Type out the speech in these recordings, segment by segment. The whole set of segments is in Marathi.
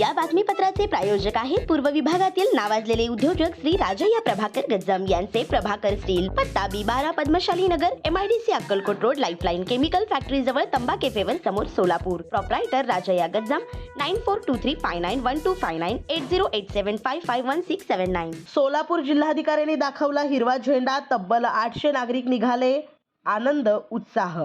या बातमीपत्राचे प्रायोजक आहेत पूर्व विभागातील नावाजलेले उद्योजक श्री राजय्या प्रभाकर गज्जम यांचे प्रभाकर स्टील पत्ता बी बारा Padmashali Nagar MIDC Akkalkot road lifeline chemical factory जवळ तंबा केफेवर समोर Solapur. Proprietor Rajayya Gajjam nine four two three five nine one two five nine eight zero eight seven five five one six seven nine Solapur जिल्हाधिकाऱ्यांनी दाखवला हिरवा झेंडा तब्बल आठशे नागरिक निघाले. आनंद उत्साह.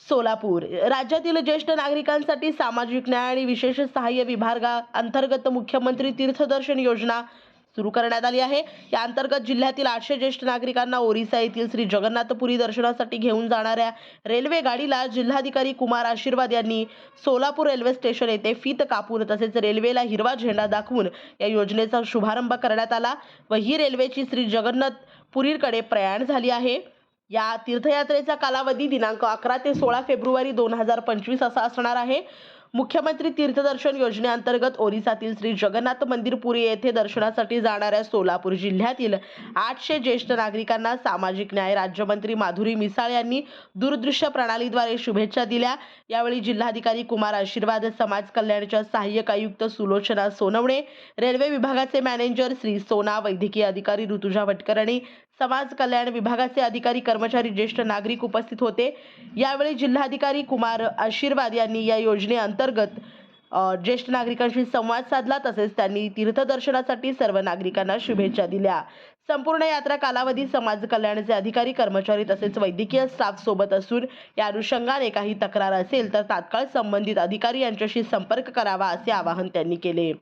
सोलापूर. राज्यातील ज्येष्ठ नागरिकांसाठी सामाजिक न्याय आणि विशेष सहाय्य विभागा अंतर्गत मुख्यमंत्री तीर्थदर्शन योजना सुरू करण्यात आली आहे. या अंतर्गत जिल्ह्यातील आठशे ज्येष्ठ नागरिकांना ओरिसा येथील श्री जगन्नाथपुरी दर्शनासाठी घेऊन जाणाऱ्या रेल्वे गाडीला जिल्हाधिकारी कुमार आशीर्वाद यांनी सोलापूर रेल्वे स्टेशन येथे फीत कापून तसेच रेल्वेला हिरवा झेंडा दाखवून या योजनेचा शुभारंभ करण्यात आला व ही रेल्वेची श्री जगन्नाथपुरीकडे प्रयाण झाली आहे. या तीर्थयात्रेचा कालावधी दिनांक अकरा ते सोळा फेब्रुवारी दोन हजार पंचवीस असा असणार आहे. मुख्यमंत्री तीर्थदर्शन योजनेअंतर्गत ओरिसातील श्री जगन्नाथ मंदिर पुरी येथे दर्शनासाठी जाणाऱ्या सोलापूर जिल्ह्यातील आठशे ज्येष्ठ नागरिकांना सामाजिक न्याय राज्यमंत्री माधुरी मिसाळ यांनी दूरदृश्य प्रणालीद्वारे शुभेच्छा दिल्या. यावेळी जिल्हाधिकारी कुमार आशीर्वाद समाज कल्याणच्या सहाय्यक आयुक्त सुलोचना सोनवणे रेल्वे विभागाचे मॅनेजर श्री सोना वैद्यकीय अधिकारी ऋतुजा भटकरणी समाज कल्याण विभागाचे अधिकारी कर्मचारी ज्येष्ठ नागरिक उपस्थित होते. यावेळी जिल्हाधिकारी कुमार आशीर्वाद यांनी या योजनेअंतर्गत ज्येष्ठ नागरिकांशी संवाद साधला. तसेच त्यांनी तीर्थदर्शनासाठी सर्व नागरिकांना शुभेच्छा दिल्या. संपूर्ण यात्रा कालावधी समाज कल्याणचे अधिकारी कर्मचारी तसेच वैद्यकीय स्टाफ सोबत असून या अनुषंगाने काही तक्रार असेल तर तात्काळ संबंधित अधिकारी यांच्याशी संपर्क करावा असे आवाहन त्यांनी केले.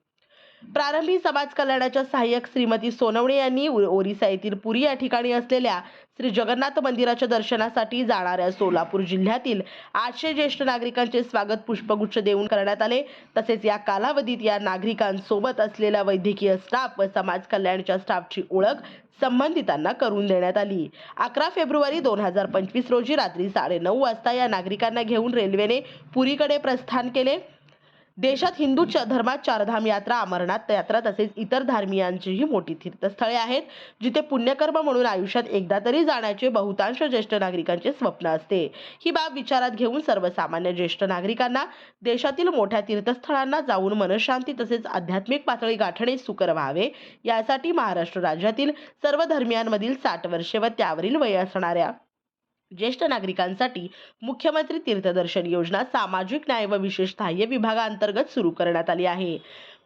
प्रारंभी समाज कल्याणाच्या सहाय्यक श्रीमती सोनवणे यांनी ओरिसा येथील पुरी या ठिकाणी असलेल्या श्री जगन्नाथ मंदिराच्या दर्शनासाठी जाणाऱ्या सोलापूर जिल्ह्यातील आठशे ज्येष्ठ नागरिकांचे स्वागत पुष्पगुच्छ देऊन करण्यात आले. तसेच या कालावधीत या नागरिकांसोबत असलेला वैद्यकीय स्टाफ व समाज कल्याणच्या स्टाफची ओळख संबंधितांना करून देण्यात आली. अकरा फेब्रुवारी दोन हजार पंचवीस रोजी रात्री साडेनऊ वाजता या नागरिकांना घेऊन रेल्वेने पुरीकडे प्रस्थान केले. देशात हिंदू च- धर्मात चारधाम यात्रा अमरनाथ यात्रा तसेच इतर धार्मियांचीही मोठी तीर्थस्थळे आहेत जिथे पुण्यकर्म म्हणून आयुष्यात एकदा तरी जाण्याचे बहुतांश ज्येष्ठ नागरिकांचे स्वप्न असते. ही बाब विचारात घेऊन सर्वसामान्य ज्येष्ठ नागरिकांना देशातील मोठ्या तीर्थस्थळांना जाऊन मनशांती तसेच आध्यात्मिक पातळी गाठणे सुकर व्हावे यासाठी महाराष्ट्र राज्यातील सर्व धर्मियांमधील साठ वर्षे व त्यावरील वय असणाऱ्या ज्येष्ठ नागरिकांसाठी मुख्यमंत्री तीर्थदर्शन योजना सामाजिक न्याय व विशेष सहाय्य विभागाअंतर्गत सुरू करण्यात आली आहे.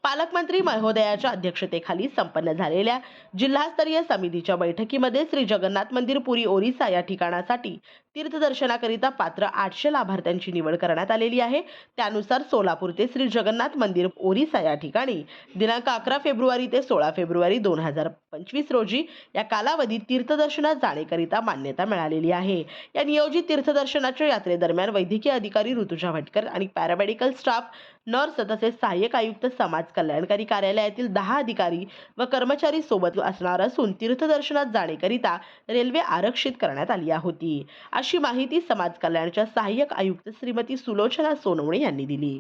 पालकमंत्री महोदयाच्या अध्यक्षतेखाली संपन्न झालेल्या जिल्हास्तरीय समितीच्या बैठकीमध्ये श्री जगन्नाथ मंदिर पुरी ओरिसा या ठिकाणासाठी तीर्थदर्शनाकरिता पात्र आठशे लाभार्थ्यांची निवड करण्यात आलेली आहे. त्यानुसार सोलापूर ते श्री जगन्नाथ मंदिर ओरिसा या ठिकाणी दिनांक अकरा फेब्रुवारी ते सोळा फेब्रुवारी दोन हजार पंचवीस रोजी या कालावधीत तीर्थदर्शनात जाणेकरिता मान्यता मिळालेली आहे. या नियोजित तीर्थदर्शनाच्या यात्रेदरम्यान वैद्यकीय अधिकारी ऋतुजा भटकर आणि पॅरामेडिकल स्टाफ नर्स तसेच सहाय्यक आयुक्त समाज कल्याणकारी कार्यालयातील दहा अधिकारी व कर्मचारी सोबत असणार असून तीर्थदर्शनात जाणेकरिता रेल्वे आरक्षित करण्यात आली होती. अशी माहिती समाज कल्याणच्या सहाय्यक आयुक्त श्रीमती सुलोचना सोनवणे यांनी दिली.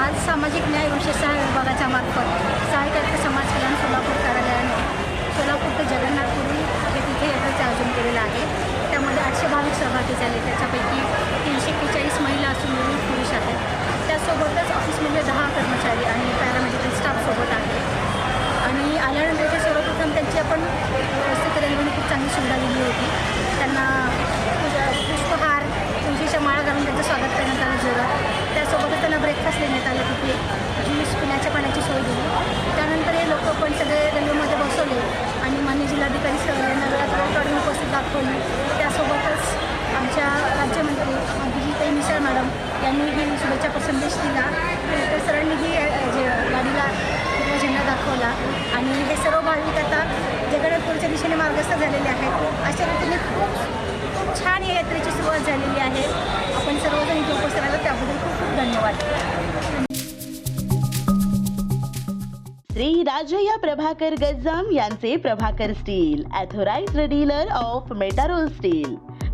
आज सामाजिक न्याय विशेष विभागाच्या मार्फत सहाय्यक आयुक्त समाज कल्याण सोलापूर कार्यालयाने सोलापूर ते जगन्नाथपुरी हे तिथे यात्राचे आयोजन केलेलं आहे त्यामध्ये आठशे भाविक सहभागी झाले त्याच्यापैकी तीनशे एक्केचाळीस महिला असून दोन पुरुष आहेत त्यासोबतच ऑफिसमधले दहा कर्मचारी आणि पॅरामेडिकल स्टाफ सोबत आहे आणि आल्यानंतर इथे सर्वप्रथम त्यांची आपण व्यवस्थित रेल्वेने खूप चांगली सुविधा दिली होती त्यांना पूजा- पुष्पहार तुळशीच्या माळा घालून त्यांचं स्वागत करण्यात आलं जोरात त्यासोबतच त्यांना ब्रेकफास्ट देण्यात आले तिथे ज्यूस पिण्याच्या पाण्याची सोय दिली त्यानंतर हे लोक पण सगळे रेल्वेमध्ये बसवले आणि मान्य जिल्हाधिकारी सर यांना वेळात वेळ काढून उपस्थित दाखवली त्यासोबतच आमच्या राज्यमंत्री विजयताई मिसाळ मॅडम यांनीही शुभेच्छा संदेश दिला. तर सरांनीही अ, जे गाडीला हिरवा झेंडा दाखवला आणि हे सर्व भाविक आता जगडपूरच्या दिशेने मार्गस्थ झालेले आहेत. अशा रीतीने खूप खूप छान या यात्रेची सुरुवात झालेली आहे. आपण सर्वजण इथे उपस्थित त्याबद्दल खूप खूप धन्यवाद. श्री राजय्या प्रभाकर गज्जम यांचे Prabhakar steel authorised dealer of Metarol steel.